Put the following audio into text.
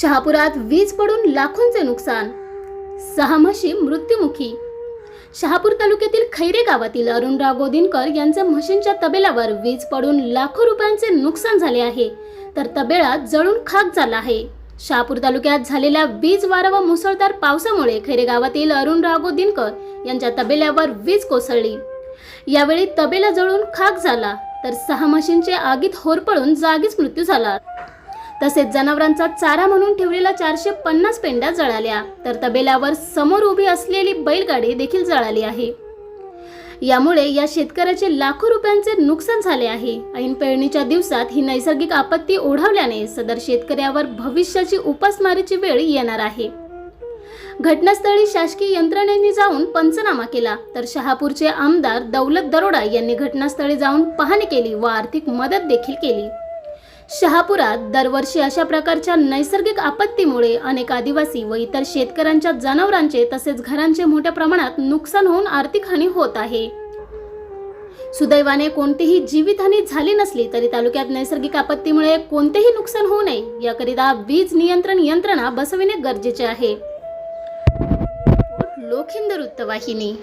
शहापुरात वीज पडून लाखोंचे नुकसान. सहा म्हशी मृत्युमुखी. शहापूर तालुक्यातील खैरे गावातील अरुणराव गोदिनकर यांच्या म्हशींच्या तबेल्यावर वीज पडून लाखो रुपयांचे नुकसान झाले आहे. तर तबेळा जळून खाक झाला आहे. शहापूर तालुक्यात झालेल्या वीज वारा व मुसळधार पावसामुळे खैरे गावातील अरुणराव गोदिनकर यांच्या तबेल्यावर वीज कोसळली. यावेळी तबेला जळून खाक झाला. तर सहा म्हशींचे आगीत होरपळून जागीच मृत्यू झाला. तसेच जनावरांचा चारा म्हणून ठेवलेल्या चारशे पन्नास पेंड्या जळाल्या. तर तबेल्यावर समोर उभी असलेली बैलगाडी देखील जळाली आहे. यामुळे या शेतकऱ्याचे लाखो रुपयांचे नुकसान झाले आहे. ऐन पेरणीच्या दिवसात ही नैसर्गिक आपत्ती ओढवल्याने सदर शेतकऱ्यावर भविष्याची उपासमारीची वेळ येणार आहे. घटनास्थळी शासकीय यंत्रणेने जाऊन पंचनामा केला. तर शहापूरचे आमदार दौलत दरोडा यांनी घटनास्थळी जाऊन पाहणी केली व आर्थिक मदत देखील केली. शहापुरात दरवर्षी अशा प्रकारच्या नैसर्गिक आपत्तीमुळे अनेक आदिवासी व इतर शेतकऱ्यांच्या जनावरांचे तसेच घरांचे मोठ्या प्रमाणात नुकसान होऊन आर्थिक हानी होत आहे. सुदैवाने कोणतीही जीवितहानी झाली नसली तरी तालुक्यात नैसर्गिक आपत्तीमुळे कोणतेही नुकसान होऊ नये याकरिता वीज नियंत्रण यंत्रणा बसविणे गरजेचे आहे. लोखिंद वृत्तवाहिनी.